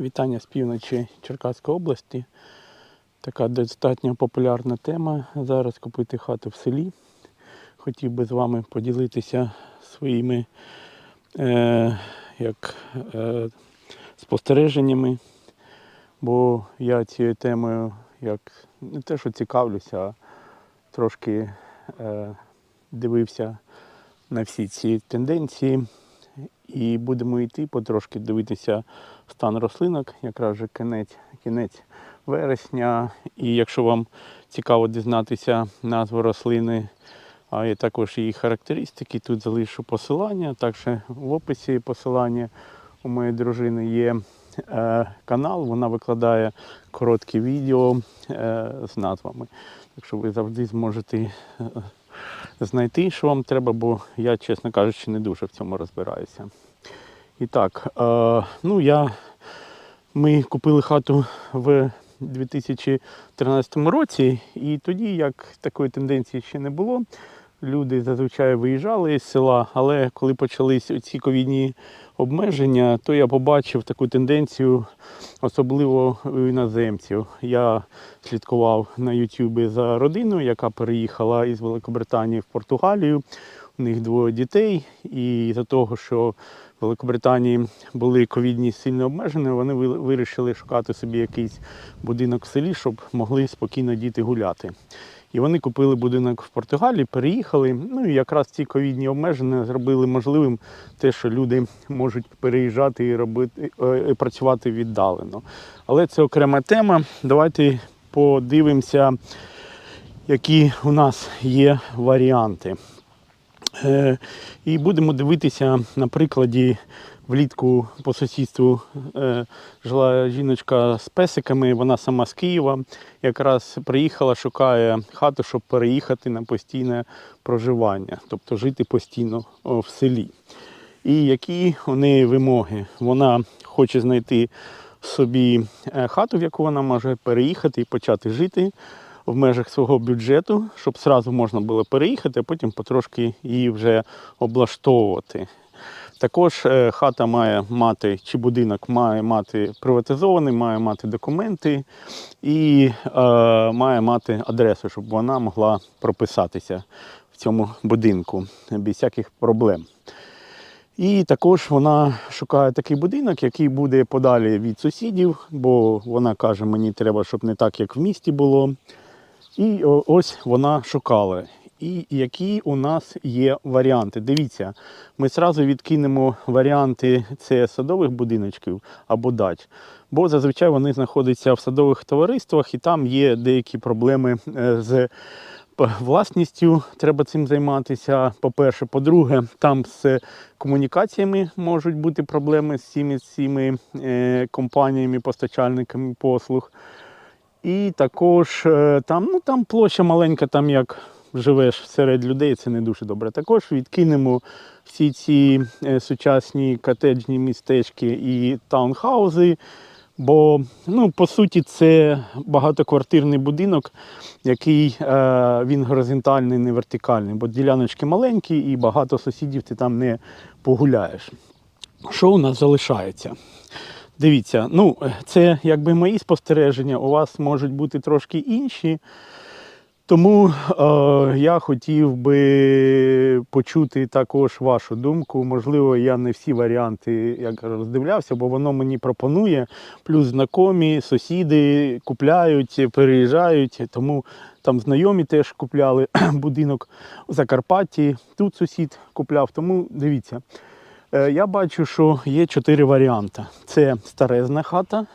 Вітання з півночі Черкаської області. Така достатньо популярна тема. Зараз купити хату в селі. Хотів би з вами поділитися своїми е, як, е, спостереженнями, бо я цією темою як не те, що цікавлюся, а трошки е, дивився на всі ці тенденції. І будемо йти потрошки дивитися стан рослинок, якраз же кінець, кінець вересня. І якщо вам цікаво дізнатися назву рослини, а і також її характеристики, тут залишу посилання. Також в описі посилання у моєї дружини є е, канал, вона викладає короткі відео е, з назвами. Так що ви завжди зможете е, знайти, що вам треба, бо я, чесно кажучи, не дуже в цьому розбираюся. І так, е, ну я, ми купили хату в 2013 році, і тоді, як такої тенденції ще не було, люди зазвичай виїжджали з села, але коли почались ці ковідні обмеження, то я побачив таку тенденцію, особливо у іноземців. Я слідкував на Ютубі за родиною, яка переїхала із Великобританії в Португалію. У них двоє дітей, і за того, що Великобританії були ковідні сильно обмежені, вони вирішили шукати собі якийсь будинок в селі, щоб могли спокійно діти гуляти. І вони купили будинок в Португалії, переїхали. Ну і якраз ці ковідні обмеження зробили можливим те, що люди можуть переїжджати і робити е, і працювати віддалено. Але це окрема тема. Давайте подивимося, які у нас є варіанти. Е, І будемо дивитися на прикладі влітку по сусідству е, жила жіночка з песиками, вона сама з Києва. Якраз приїхала, шукає хату, щоб переїхати на постійне проживання, тобто жити постійно в селі. І які у неї вимоги? Вона хоче знайти собі е, хату, в яку вона може переїхати і почати жити в межах свого бюджету, щоб зразу можна було переїхати, а потім потрошки її вже облаштовувати. Також е, хата має мати, чи будинок має мати приватизований, має мати документи і е, має мати адресу, щоб вона могла прописатися в цьому будинку без всяких проблем. І також вона шукає такий будинок, який буде подалі від сусідів, бо вона каже, мені треба, щоб не так, як в місті було. І ось вона шукала. І які у нас є варіанти. Дивіться, ми одразу відкинемо варіанти це садових будиночків або дач, бо зазвичай вони знаходяться в садових товариствах і там є деякі проблеми е, з власністю, треба цим займатися. По-перше, по-друге, там з комунікаціями можуть бути проблеми з цими, з цими е, компаніями, постачальниками послуг. І також е, там, ну, там площа маленька, там як живеш серед людей, це не дуже добре. Також відкинемо всі ці е, сучасні котеджні містечки і таунхаузи. Бо, ну, по суті, це багатоквартирний будинок, який е, він горизонтальний, не вертикальний, бо діляночки маленькі і багато сусідів ти там не погуляєш. Що у нас залишається? Дивіться, ну це якби мої спостереження, у вас можуть бути трошки інші. Тому е, я хотів би почути також вашу думку. Можливо, я не всі варіанти як роздивлявся, бо воно мені пропонує. Плюс знайомі, сусіди купляють, переїжджають. Тому там знайомі теж купляли будинок у Закарпатті. Тут сусід купляв. Тому дивіться. Е, Я бачу, що є чотири варіанти: це старезна хата,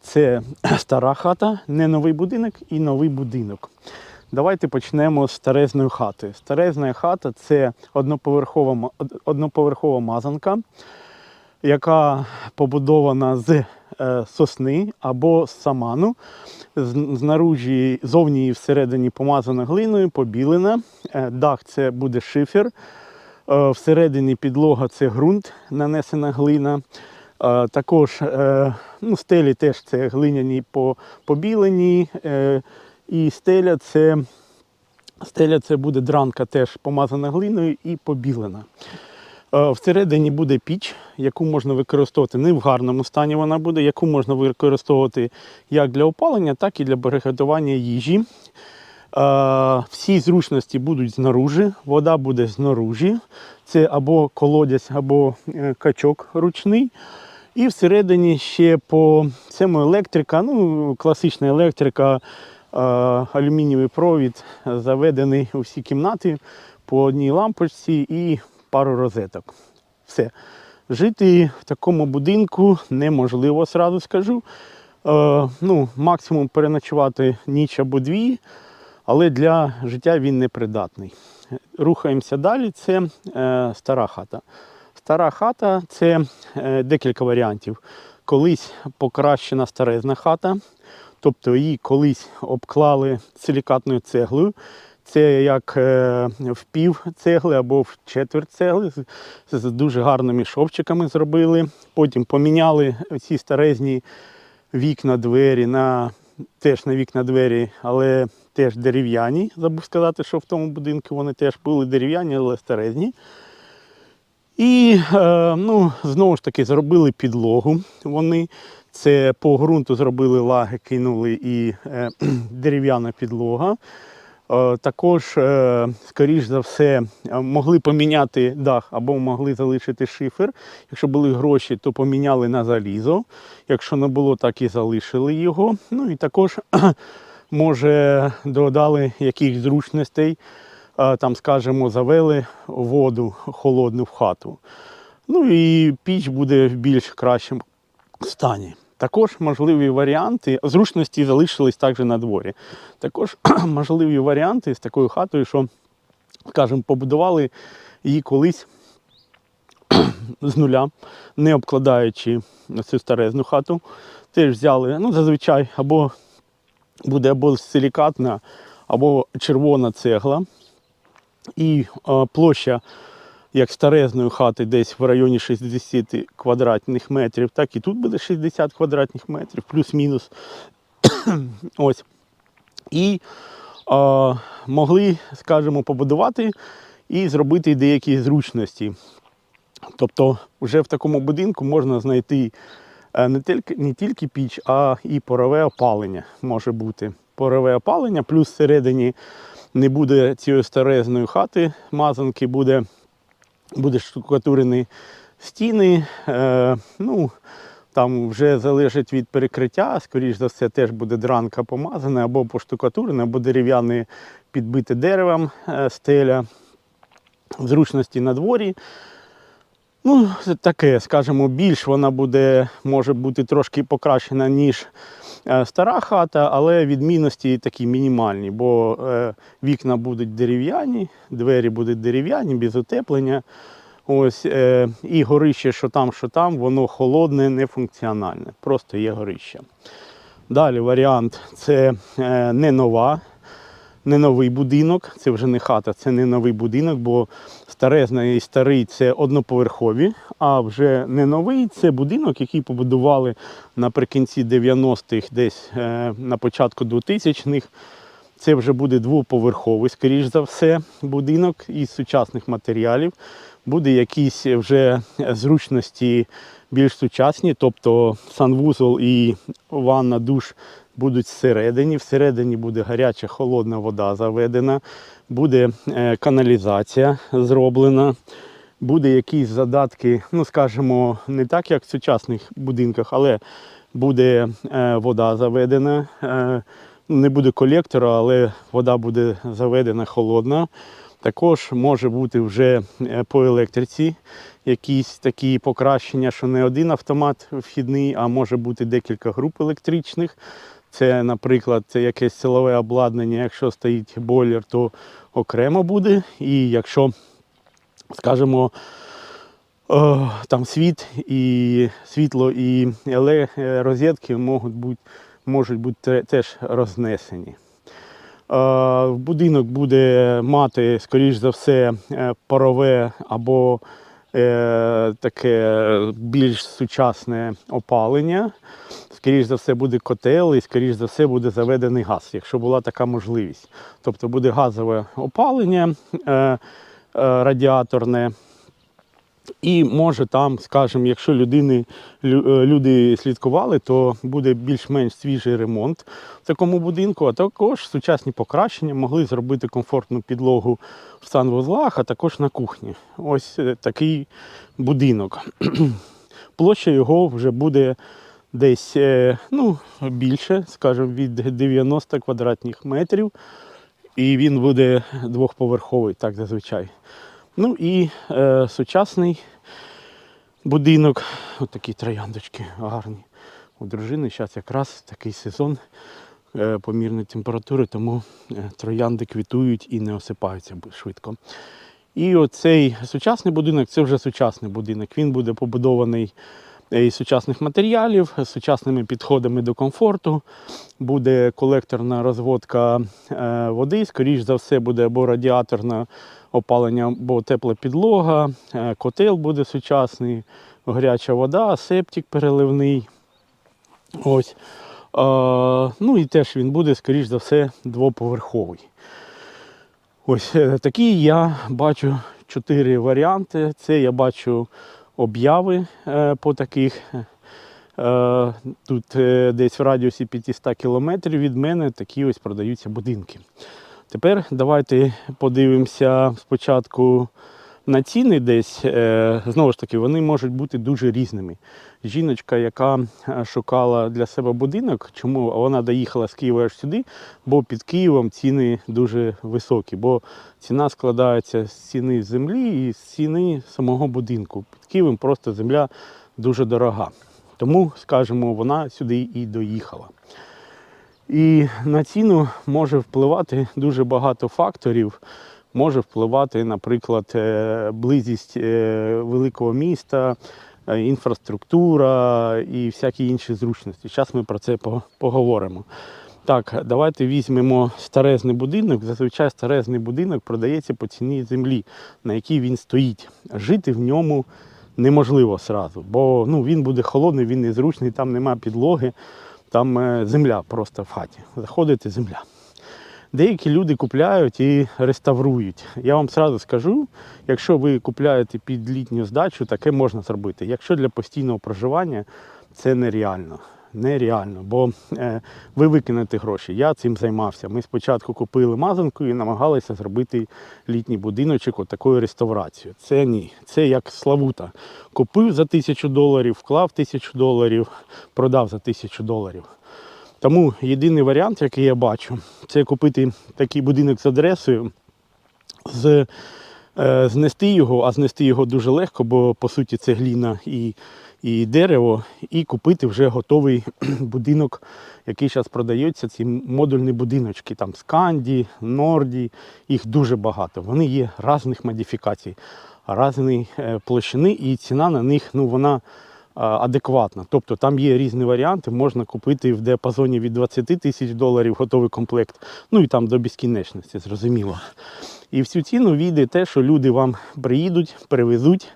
це стара хата, не новий будинок і новий будинок. Давайте почнемо з старезної хати. Старезна хата це одноповерхова, одноповерхова мазанка, яка побудована з е, сосни або з саману. Знаружі, зовні і всередині помазана глиною, побілена. Е, Дах це буде шифер. Е, Всередині підлога це ґрунт, нанесена глина. Е, Також е, ну, стелі теж це глиняні побілені. І стеля це, стеля це буде дранка теж помазана глиною і побілена. Всередині буде піч, яку можна використовувати не в гарному стані вона буде, яку можна використовувати як для опалення, так і для приготування їжі. Е, Всі зручності будуть знаружи, вода буде знаружі. Це або колодязь, або е, качок ручний. І всередині ще по цьому електрика, ну, класична електрика, е, алюмінієвий провід заведений у всі кімнати по одній лампочці і пару розеток. Все. Жити в такому будинку неможливо, сразу скажу. Е, ну, максимум переночувати ніч або дві, але для життя він непридатний. Рухаємося далі. Це е, стара хата. Стара хата це е, декілька варіантів. Колись покращена старезна хата, тобто її колись обклали силікатною цеглою. Це як е, в пів цегли або в четверть цегли. З, дуже гарними шовчиками зробили. Потім поміняли ці старезні вікна, двері на теж на вікна двері, але теж дерев'яні. Забув сказати, що в тому будинку вони теж були дерев'яні, але старезні. І е, ну, знову ж таки зробили підлогу. Вони це по ґрунту зробили лаги, кинули і е, дерев'яна підлога. Е, Також, е, скоріш за все, е, могли поміняти дах або могли залишити шифер. Якщо були гроші, то поміняли на залізо. Якщо не було, так і залишили його. Ну і також, може, додали якихось зручностей, там, скажімо, завели воду холодну в хату. Ну і піч буде в більш кращому стані. Також можливі варіанти, зручності залишились також на дворі. Також можливі варіанти з такою хатою, що, скажімо, побудували її колись з нуля, не обкладаючи цю старезну хату. Теж взяли, ну, зазвичай, або буде або силікатна, або червона цегла. І е, площа як старезної хати десь в районі 60 квадратних метрів, так і тут буде 60 квадратних метрів, плюс-мінус. Ось. І е, могли, скажімо, побудувати і зробити деякі зручності. Тобто, вже в такому будинку можна знайти не тільки, не тільки піч, а і порове опалення може бути. Порове опалення, плюс всередині не буде цієї старезної хати, мазанки, буде буде штукатурені стіни. Е, ну, там вже залежить від перекриття, скоріш за все, теж буде дранка помазана, або поштукатурена, або дерев'яне підбите деревом е, стеля. Зручності на дворі. Ну, таке, скажімо, більш вона буде, може бути трошки покращена, ніж е, стара хата, але відмінності такі мінімальні, бо е, вікна будуть дерев'яні, двері будуть дерев'яні, без утеплення. Ось, е, і горище, що там, що там, воно холодне, нефункціональне. Просто є горище. Далі варіант це не нова, не новий будинок, це вже не хата, це не новий будинок, бо старезний і старий це одноповерхові, а вже не новий це будинок, який побудували наприкінці 90-х, десь е, на початку 2000-х. Це вже буде двоповерховий, скоріш за все, будинок із сучасних матеріалів. Буде якісь вже зручності більш сучасні, тобто санвузол і ванна, душ будуть всередині. Всередині буде гаряча холодна вода заведена, буде е, каналізація зроблена, буде якісь задатки, ну скажімо, не так, як в сучасних будинках, але буде е, вода заведена. Е, не буде колектора, але вода буде заведена холодна. Також може бути вже по електриці якісь такі покращення, що не один автомат вхідний, а може бути декілька груп електричних. Це, наприклад, це якесь силове обладнання. Якщо стоїть бойлер, то окремо буде. І якщо, скажімо, е, там світ і світло і е, розетки можуть бути, можуть бути теж рознесені. Е, Будинок буде мати, скоріш за все, парове або таке більш сучасне опалення. Скоріш за все буде котел і, скоріш за все, буде заведений газ, якщо була така можливість. Тобто буде газове опалення е, е, радіаторне. І може там, скажімо, якщо людини, е, люди слідкували, то буде більш-менш свіжий ремонт в такому будинку, а також сучасні покращення могли зробити комфортну підлогу в санвузлах, а також на кухні. Ось такий будинок. Площа його вже буде десь е, ну, більше, скажімо, від 90 квадратних метрів. І він буде двохповерховий, так зазвичай. Ну і е, сучасний будинок. Ось такі трояндочки гарні. У дружини зараз якраз такий сезон е, помірної температури, тому е, троянди квітують і не осипаються швидко. І оцей сучасний будинок це вже сучасний будинок. Він буде побудований із сучасних матеріалів, з сучасними підходами до комфорту. Буде колекторна розводка е, води, скоріш за все, буде або радіаторне опалення, або тепла підлога, е, котел буде сучасний, гаряча вода, септик переливний. Ось. Е, ну і теж він буде, скоріш за все, двоповерховий. Ось такі я бачу чотири варіанти. Це я бачу обяви е, по таких. Е, Тут е, десь в радіусі 500 кілометрів від мене такі ось продаються будинки. Тепер давайте подивимося спочатку на ціни десь. Е, Знову ж таки, вони можуть бути дуже різними. Жіночка, яка е, шукала для себе будинок, чому вона доїхала з Києва аж сюди, бо під Києвом ціни дуже високі, бо ціна складається з ціни землі і з ціни самого будинку. Під Києвом просто земля дуже дорога. Тому, скажімо, вона сюди і доїхала. І на ціну може впливати дуже багато факторів. Може впливати, наприклад, е, близькість е, великого міста, е, інфраструктура і всякі інші зручності. Зараз ми про це поговоримо. Так, давайте візьмемо старезний будинок. Зазвичай старезний будинок продається по ціні землі, на якій він стоїть. Жити в ньому неможливо сразу, бо ну, він буде холодний, він незручний, там нема підлоги, там земля просто в хаті. Заходите земля. Деякі люди купляють і реставрують. Я вам сразу скажу, якщо ви купляєте під літню здачу, таке можна зробити. Якщо для постійного проживання, це нереально. Нереально, бо е, ви викинете гроші. Я цим займався. Ми спочатку купили мазанку і намагалися зробити літній будиночок от такою реставрацією. Це ні. Це як Славута. Купив за тисячу доларів, вклав тисячу доларів, продав за тисячу доларів. Тому єдиний варіант, який я бачу, це купити такий будинок з адресою, з, е, знести його, а знести його дуже легко, бо по суті це гліна і, і дерево, і купити вже готовий будинок, який зараз продається. Ці модульні будиночки, там Сканді, Норді, їх дуже багато. Вони є різних модифікацій, різної е, площини, і ціна на них ну, вона адекватна. Тобто там є різні варіанти, можна купити в діапазоні від 20 тисяч доларів готовий комплект, ну і там до безкінечності, зрозуміло. І в цю ціну війде те, що люди вам приїдуть, привезуть,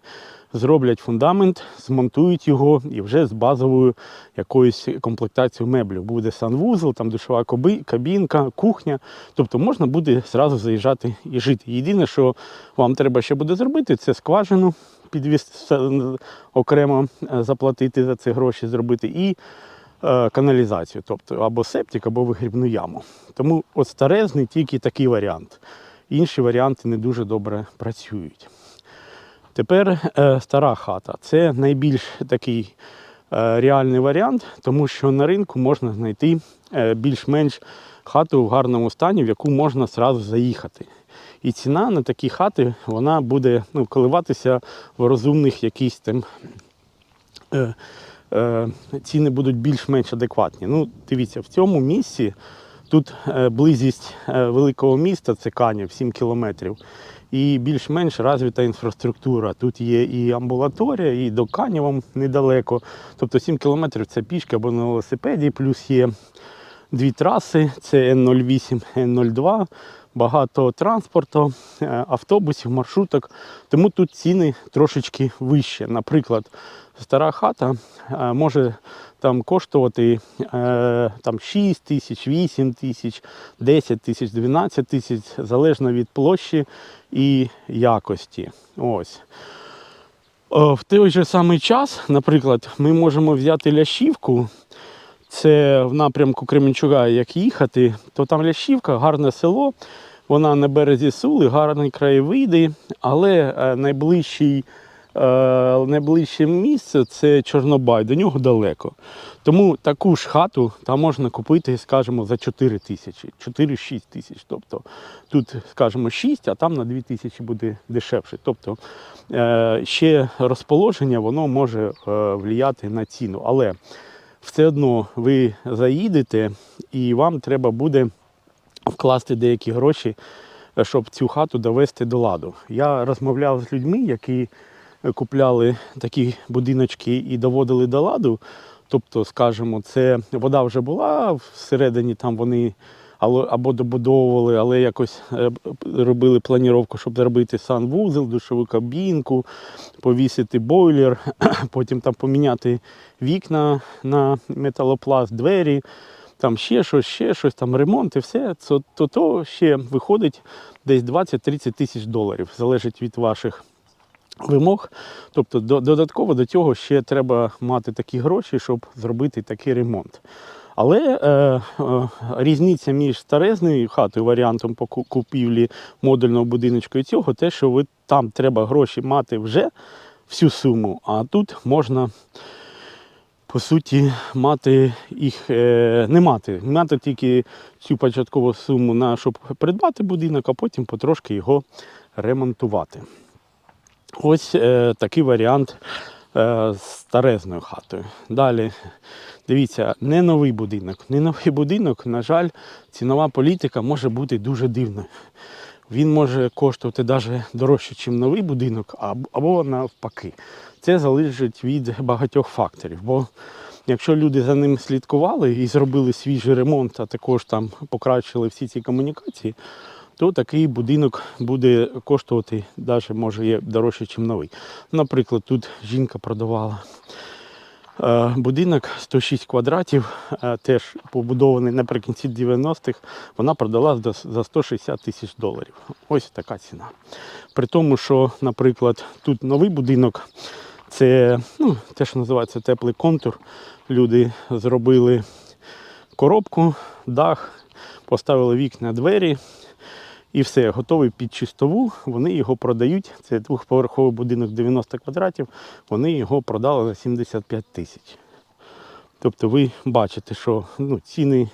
зроблять фундамент, змонтують його і вже з базовою якоюсь комплектацією меблів. Буде санвузол, там душова кабінка, кухня. Тобто можна буде зразу заїжджати і жити. Єдине, що вам треба ще буде зробити, це скважину підвіз окремо е, заплатити за це гроші, зробити і е, каналізацію, тобто або септик, або вигрібну яму. Тому от старезний тільки такий варіант. Інші варіанти не дуже добре працюють. Тепер е, стара хата. Це найбільш такий е, реальний варіант, тому що на ринку можна знайти е, більш-менш хату в гарному стані, в яку можна зразу заїхати. І ціна на такі хати вона буде ну, коливатися в розумних якісь там е, е, ціни будуть більш-менш адекватні. Ну, дивіться, в цьому місці тут е, близькість е, великого міста, це Канів, 7 кілометрів, і більш-менш розвита інфраструктура. Тут є і амбулаторія, і до Канєва недалеко. Тобто 7 кілометрів це пішки або на велосипеді, плюс є дві траси: це Н08, Н02, багато транспорту, е, автобусів, маршруток. Тому тут ціни трошечки вищі. Наприклад, стара хата е, може там коштувати е, там 6 тисяч, 8 тисяч, 10 тисяч, 12 тисяч, залежно від площі і якості. Ось. В той же самий час, наприклад, ми можемо взяти лящівку. Це в напрямку Кременчуга, як їхати, то там Лящівка, гарне село, вона на березі Сули, гарні краєвиди, але е, найближчий, е, найближче місце це Чорнобай, до нього далеко. Тому таку ж хату там можна купити, скажімо, за 4 тисячі, 4-6 тисяч. Тобто тут, скажімо, 6, а там на 2 тисячі буде дешевше. Тобто е, ще розположення воно може е, влияти на ціну. Але все одно ви заїдете і вам треба буде вкласти деякі гроші, е, щоб цю хату довести до ладу. Я розмовляв з людьми, які е, купляли такі будиночки і доводили до ладу. Тобто, скажімо, це вода вже була всередині, там вони або добудовували, але якось е, робили планіровку, щоб зробити санвузол, душову кабінку, повісити бойлер, потім там поміняти вікна на металопласт, двері, там ще щось, ще щось, там ремонт і все. То, то ще виходить десь 20-30 тисяч доларів, залежить від ваших вимог. Тобто додатково до цього ще треба мати такі гроші, щоб зробити такий ремонт. Але е, е, різниця між старезною хатою, варіантом купівлі модульного будиночку і цього, те, що ви там треба гроші мати вже всю суму, а тут можна, по суті, мати їх е, не мати, мати тільки цю початкову суму на щоб придбати будинок, а потім потрошки його ремонтувати. Ось е, такий варіант е, з старезною хатою. Далі, дивіться, не новий будинок. Не новий будинок, на жаль, цінова політика може бути дуже дивною. Він може коштувати навіть дорожче, ніж новий будинок, або навпаки. Це залежить від багатьох факторів. Бо якщо люди за ним слідкували і зробили свіжий ремонт, а також там покращили всі ці комунікації, то такий будинок буде коштувати навіть може є дорожче, ніж новий. Наприклад, тут жінка продавала е, будинок 106 квадратів, е, теж побудований наприкінці 90-х. Вона продала за- за 160 тисяч доларів. Ось така ціна. При тому, що, наприклад, тут новий будинок, це ну, те, що називається теплий контур. Люди зробили коробку, дах, поставили вікна, двері. І все, готовий під чистову, вони його продають. Це двохповерховий будинок 90 квадратів, вони його продали за 75 тисяч. Тобто ви бачите, що ну, ціни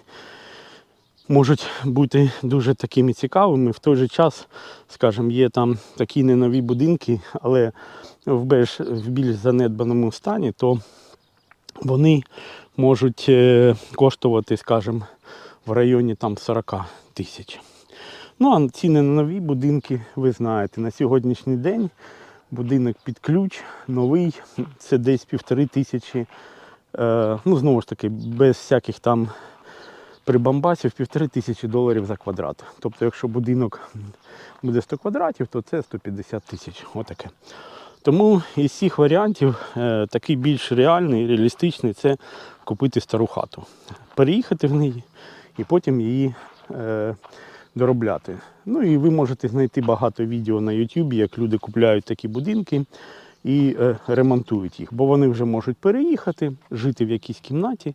можуть бути дуже такими цікавими. В той же час, скажімо, є там такі не нові будинки, але в більш, в більш занедбаному стані, то вони можуть е, коштувати, скажімо, в районі там 40 тисяч. Ну, а ціни на нові будинки, ви знаєте, на сьогоднішній день будинок під ключ, новий, це десь півтори тисячі. Е, ну, знову ж таки, без всяких там прибамбасів, півтори тисячі доларів за квадрат. Тобто, якщо будинок буде 100 квадратів, то це 150 тисяч. Отаке. Тому із всіх варіантів е, такий більш реальний, реалістичний це купити стару хату, переїхати в неї і потім її е, доробляти. Ну і ви можете знайти багато відео на YouTube, як люди купляють такі будинки і е, ремонтують їх, бо вони вже можуть переїхати, жити в якійсь кімнаті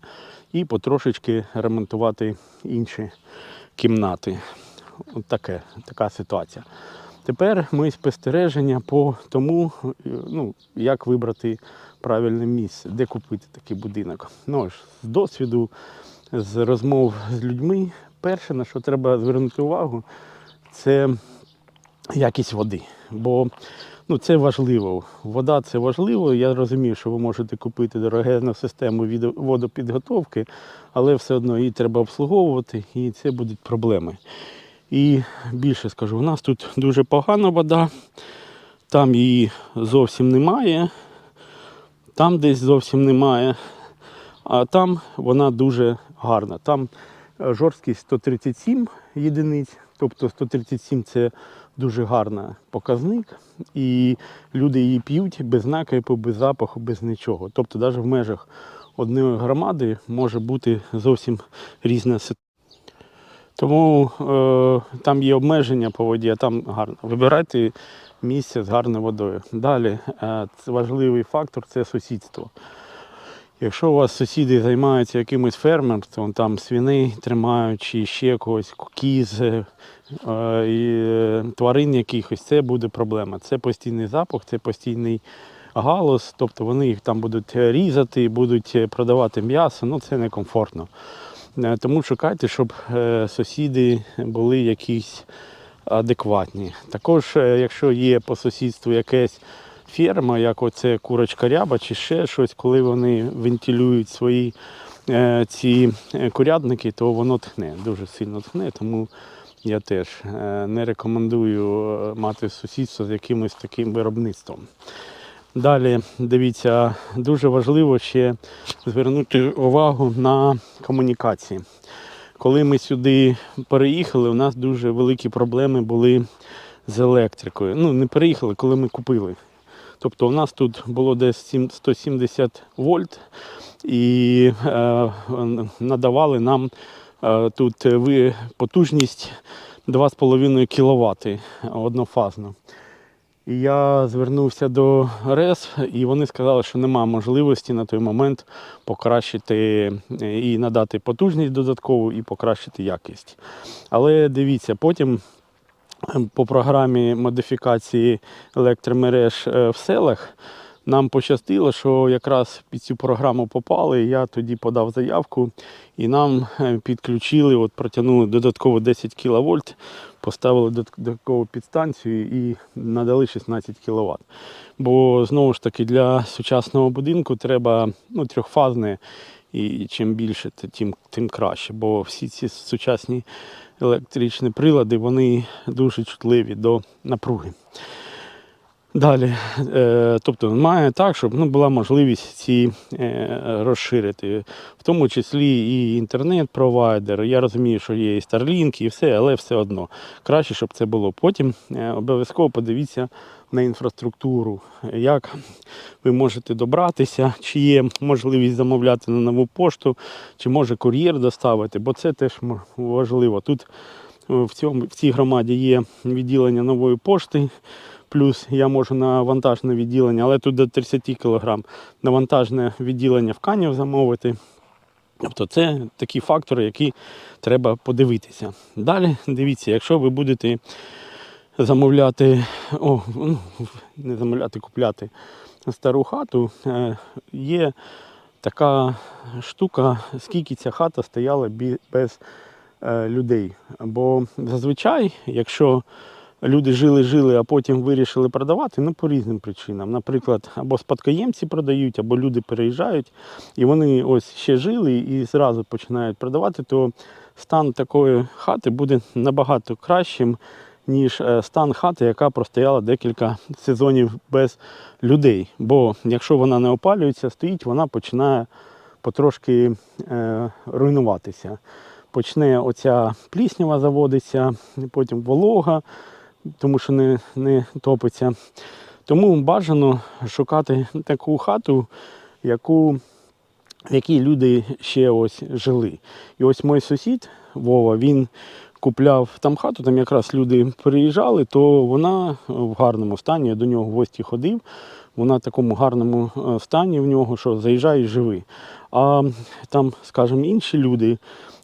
і потрошечки ремонтувати інші кімнати. От таке, така ситуація. Тепер мої спостереження по тому, е, ну, як вибрати правильне місце, де купити такий будинок. Ну, ж, з досвіду, з розмов з людьми, перше, на що треба звернути увагу, це якість води. Бо ну, це важливо. Вода це важливо. Я розумію, що ви можете купити дорогезну систему водопідготовки, але все одно її треба обслуговувати і це будуть проблеми. І більше скажу, у нас тут дуже погана вода, там її зовсім немає, там десь зовсім немає, а там вона дуже гарна. Там жорсткість 137 єдиниць, тобто 137 це дуже гарний показник, і люди її п'ють без накипу, без запаху, без нічого. Тобто навіть в межах одної громади може бути зовсім різна ситуація. Тому е, там є обмеження по воді, а там гарно. Вибирайте місце з гарною водою. Далі е, важливий фактор це сусідство. Якщо у вас сусіди займаються якимось фермерством, там свиней тримають чи ще когось, кіз, е, е, е, тварин якихось, це буде проблема. Це постійний запах, це постійний галус, тобто вони їх там будуть різати, будуть е, продавати м'ясо, ну це некомфортно. Е, Тому шукайте, щоб е, сусіди були якісь адекватні. Також, е, якщо є по сусідству якась ферма, як оце курочка ряба чи ще щось, коли вони вентилюють свої е, ці е, курятники, то воно тхне, дуже сильно тхне, тому я теж е, не рекомендую е, мати сусідство з якимось таким виробництвом. Далі, дивіться, дуже важливо ще звернути увагу на комунікації. Коли ми сюди переїхали, у нас дуже великі проблеми були з електрикою. Ну, не переїхали, коли ми купили. Тобто у нас тут було десь 170 вольт і е, надавали нам е, тут ви, потужність 2,5 кВт однофазно. І я звернувся до РЕС, і вони сказали, що немає можливості на той момент покращити е, і надати потужність додаткову, і покращити якість. Але дивіться, потім е, по програмі модифікації електромереж е, в селах нам пощастило, що якраз під цю програму попали. Я тоді подав заявку, і нам е, підключили, от протягнули додатково 10 кВт, поставили додаткову підстанцію і надали 16 кВт. Бо знову ж таки для сучасного будинку треба ну, трьохфазне, і чим більше, тим, тим краще. Бо всі ці сучасні електричні прилади вони дуже чутливі до напруги. Далі, е, тобто має так, щоб ну, була можливість ці е, розширити, в тому числі і інтернет-провайдер. Я розумію, що є і Starlink, і все, але все одно краще, щоб це було. Потім е, обов'язково подивіться на інфраструктуру, як ви можете добратися, чи є можливість замовляти на нову пошту, чи може кур'єр доставити, бо це теж важливо. Тут е, в, цьому, в цій громаді є відділення нової пошти. Плюс я можу на вантажне відділення, але тут до 30 кг на вантажне відділення в Канів замовити. Тобто це такі фактори, які треба подивитися. Далі дивіться, якщо ви будете замовляти, о, ну, не замовляти, купляти стару хату, е, є така штука, скільки ця хата стояла без е, людей. Бо зазвичай, якщо люди жили-жили, а потім вирішили продавати, ну по різним причинам. Наприклад, або спадкоємці продають, або люди переїжджають, і вони ось ще жили і зразу починають продавати, то стан такої хати буде набагато кращим, ніж е, стан хати, яка простояла декілька сезонів без людей. Бо якщо вона не опалюється, стоїть, вона починає потрошки е, руйнуватися. Почне оця пліснява заводиться, потім волога, тому що не, не топиться. Тому бажано шукати таку хату, яку, в якій люди ще ось жили. І ось мій сусід Вова, він купляв там хату, там якраз люди приїжджали, то вона в гарному стані. Я до нього в гості ходив. Вона в такому гарному е, стані в нього, що заїжджає і живи. А там, скажімо, інші люди,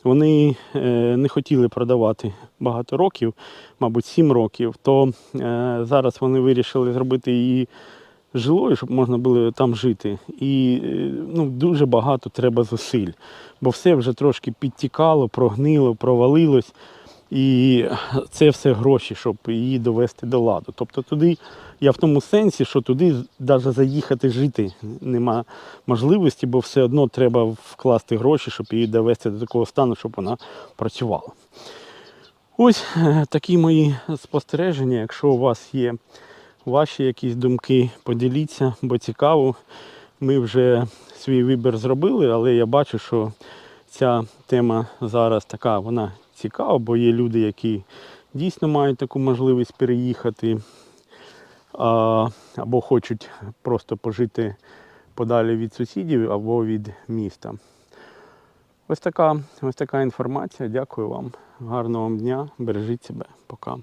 вони е, не хотіли продавати багато років, мабуть, 7 років, то е, зараз вони вирішили зробити її жилою, щоб можна було там жити. І е, ну, дуже багато треба зусиль, бо все вже трошки підтікало, прогнило, провалилось. І це все гроші, щоб її довести до ладу. Тобто туди, я в тому сенсі, що туди навіть заїхати жити нема можливості, бо все одно треба вкласти гроші, щоб її довести до такого стану, щоб вона працювала. Ось е, такі мої спостереження. Якщо у вас є ваші якісь думки, поділіться, бо цікаво. Ми вже свій вибір зробили, але я бачу, що ця тема зараз така, вона цікава, бо є люди, які дійсно мають таку можливість переїхати або хочуть просто пожити подалі від сусідів або від міста. Ось така, ось така інформація. Дякую вам. Гарного вам дня. Бережіть себе. Пока.